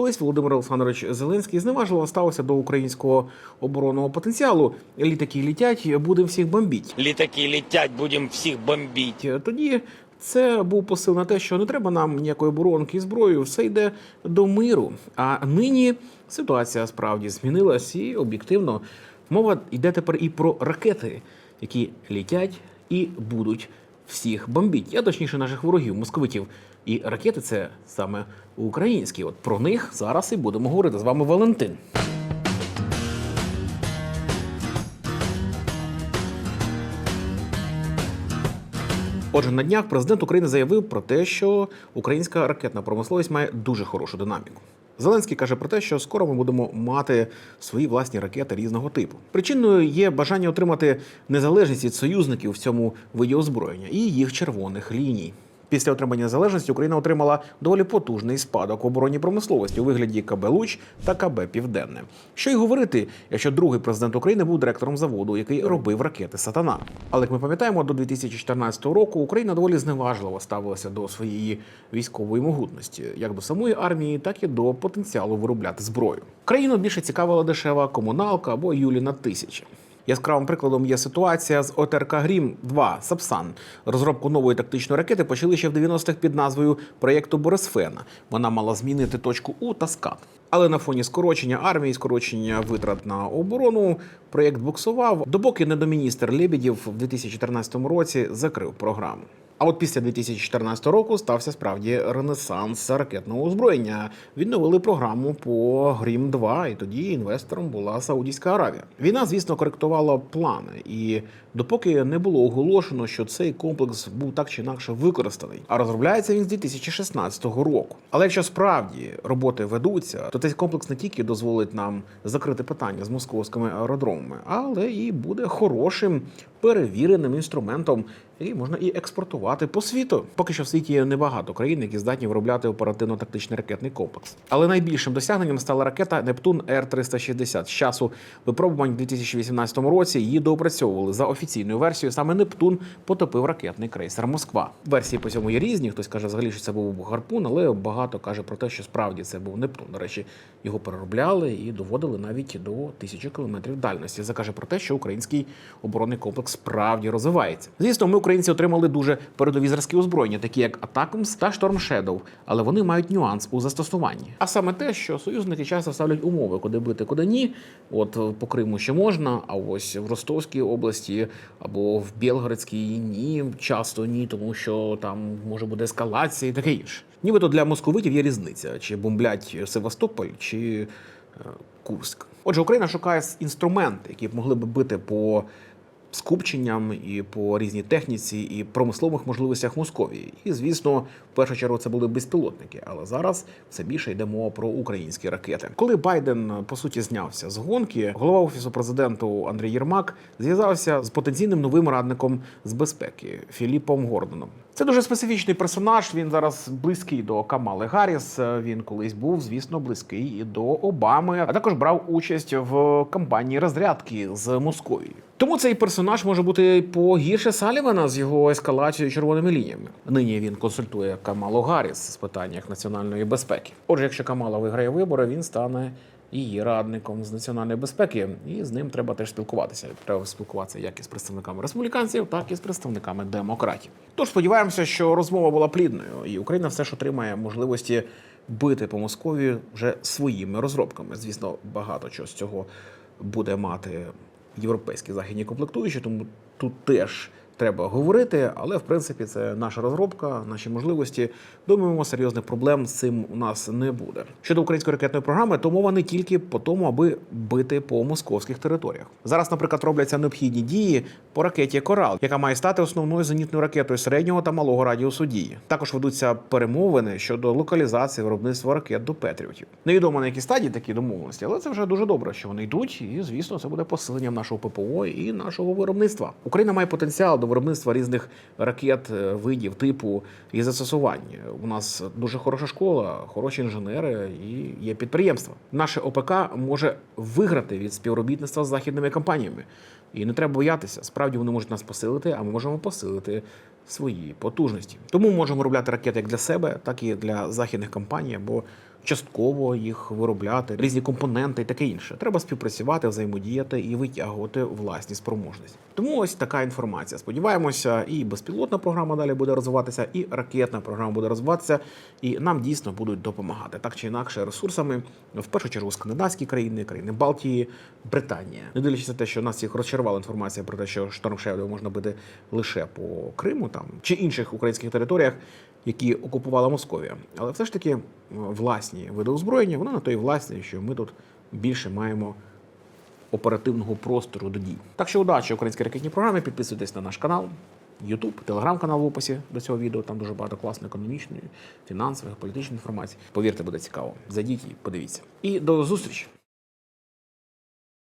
Колись Володимир Олександрович Зеленський зневажливо ставився до українського оборонного потенціалу. Літаки літять, будемо всіх бомбіть. Літаки летять, будемо всіх бомбити. Тоді це був посил на те, що не треба нам ніякої оборонки і зброї, все йде до миру. А нині ситуація справді змінилась, і об'єктивно мова йде тепер і про ракети, які літять і будуть всіх бомбіть. Я точніше наших ворогів, московитів. І ракети це саме українські. От про них зараз і будемо говорити з вами Валентин. Отже, на днях президент України заявив про те, що українська ракетна промисловість має дуже хорошу динаміку. Зеленський каже про те, що скоро ми будемо мати свої власні ракети різного типу. Причиною є бажання отримати незалежність від союзників в цьому виді озброєння і їх червоних ліній. Після отримання незалежності Україна отримала доволі потужний спадок оборонній промисловості у вигляді КБ Луч та КБ Південне. Що й говорити, якщо другий президент України був директором заводу, який робив ракети Сатана. Але як ми пам'ятаємо, до 2014 року Україна доволі зневажливо ставилася до своєї військової могутності, як до самої армії, так і до потенціалу виробляти зброю. Країну більше цікавила дешева комуналка або Юліна тисяча. Яскравим прикладом є ситуація з ОТРК Грім 2 Сапсан. Розробку нової тактичної ракети почали ще в 90-х під назвою проєкту Борисфена. Вона мала змінити точку У та скат. Але на фоні скорочення армії, скорочення витрат на оборону, проєкт буксував, допоки недоміністр Лебедєв в 2014 році закрив програму. А от після 2014 року стався справді ренесанс ракетного озброєння. Відновили програму по Грім 2 і тоді інвестором була Саудівська Аравія. Війна, звісно, коректувала плани, і допоки не було оголошено, що цей комплекс був так чи інакше використаний. А розробляється він з 2016 року. Але якщо справді роботи ведуться, то цей комплекс не тільки дозволить нам закрити питання з московськими аеродромами, але і буде хорошим перевіреним інструментом, який можна і експортувати по світу. Поки що в світі є небагато країн, які здатні виробляти оперативно-тактичний ракетний комплекс. Але найбільшим досягненням стала ракета Нептун Р 360 З часу випробувань у 2018 році її доопрацьовували за офіційною версією. Саме Нептун потопив ракетний крейсер Москва. Версії по цьому є різні. Хтось каже, взагалі, що це був гарпун, але багато каже про те, що справді це був Нептун. До речі, його переробляли і доводили навіть до тисячі кілометрів дальності. Це каже про те, що український оборонний комплекс справді розвивається. Звісно, ми, українці, отримали дуже передові зразки озброєння, такі як Атакамс та Storm Shadow, але вони мають нюанс у застосуванні. А саме те, що союзники часто ставлять умови, куди бити, куди ні. От е, по Криму ще можна, а ось в Ростовській області або в Білгородській ні, часто ні, тому що там може бути ескалація і таке інше. Нібито для московитів є різниця, чи бомблять Севастополь, чи е, Курськ. Отже, Україна шукає інструменти, які б могли б бити по скупченням і по різній техніці і промислових можливостях Московії. І звісно, в першу чергу це були безпілотники. Але зараз все більше йде мова про українські ракети. Коли Байден по суті знявся з гонки, голова офісу президенту Андрій Єрмак зв'язався з потенційним новим радником з безпеки Філіпом Гордоном. Це дуже специфічний персонаж. Він зараз близький до Камали Гарріс. Він колись був, звісно, близький і до Обами, а також брав участь в кампанії розрядки з Московією. Тому цей персонаж може бути погірше Салівана з його ескалацією червоними лініями. Нині він консультує Камалу Гарріс з питаннях національної безпеки. Отже, якщо Камала виграє вибори, він стане її радником з національної безпеки, і з ним треба теж спілкуватися. Треба спілкуватися як із представниками республіканців, так і з представниками демократів. Тож сподіваємося, що розмова була плідною, і Україна все ж отримає можливості бити по Москові вже своїми розробками. Звісно, багато чого з цього буде мати європейські західні комплектуючі, тому тут теж треба говорити. Але в принципі це наша розробка, наші можливості. Думаємо, серйозних проблем з цим у нас не буде. Щодо української ракетної програми, то мова не тільки по тому, аби бити по московських територіях. Зараз, наприклад, робляться необхідні дії по ракеті Корал, яка має стати основною зенітною ракетою середнього та малого радіусу дії. Також ведуться перемовини щодо локалізації виробництва ракет до Петріотів. Невідомо на якій стадії такі домовленості, але це вже дуже добре, що вони йдуть. І звісно, це буде посиленням нашого ППО і нашого виробництва. Україна має потенціал до виробництва різних ракет е, видів типу і застосувань. У нас дуже хороша школа, хороші інженери і є підприємства. Наше ОПК може виграти від співробітництва з західними компаніями. І не треба боятися. Справді вони можуть нас посилити, а ми можемо посилити свої потужності. Тому можемо робляти ракети як для себе, так і для західних компаній або частково їх виробляти, різні компоненти і таке інше. Треба співпрацювати, взаємодіяти і витягувати власні спроможності. Тому ось така інформація. Сподіваємося, і безпілотна програма далі буде розвиватися, і ракетна програма буде розвиватися, і нам дійсно будуть допомагати так чи інакше ресурсами. В першу чергу скандинавські країни, країни Балтії, Британія. Не дивлячись на те, що нас їх розчарувала інформація про те, що штормшевлю можна бити лише по Криму там чи інших українських територіях, які окупувала Московія. Але все ж таки м, власні види озброєння, вони на то і власні, що ми тут більше маємо оперативного простору до дій. Так що удачі українській ракетній програмі. Підписуйтесь на наш канал, YouTube, телеграм-канал в описі до цього відео. Там дуже багато класної економічної, фінансової, політичної інформації. Повірте, буде цікаво. Зайдіть і подивіться. І до зустрічі!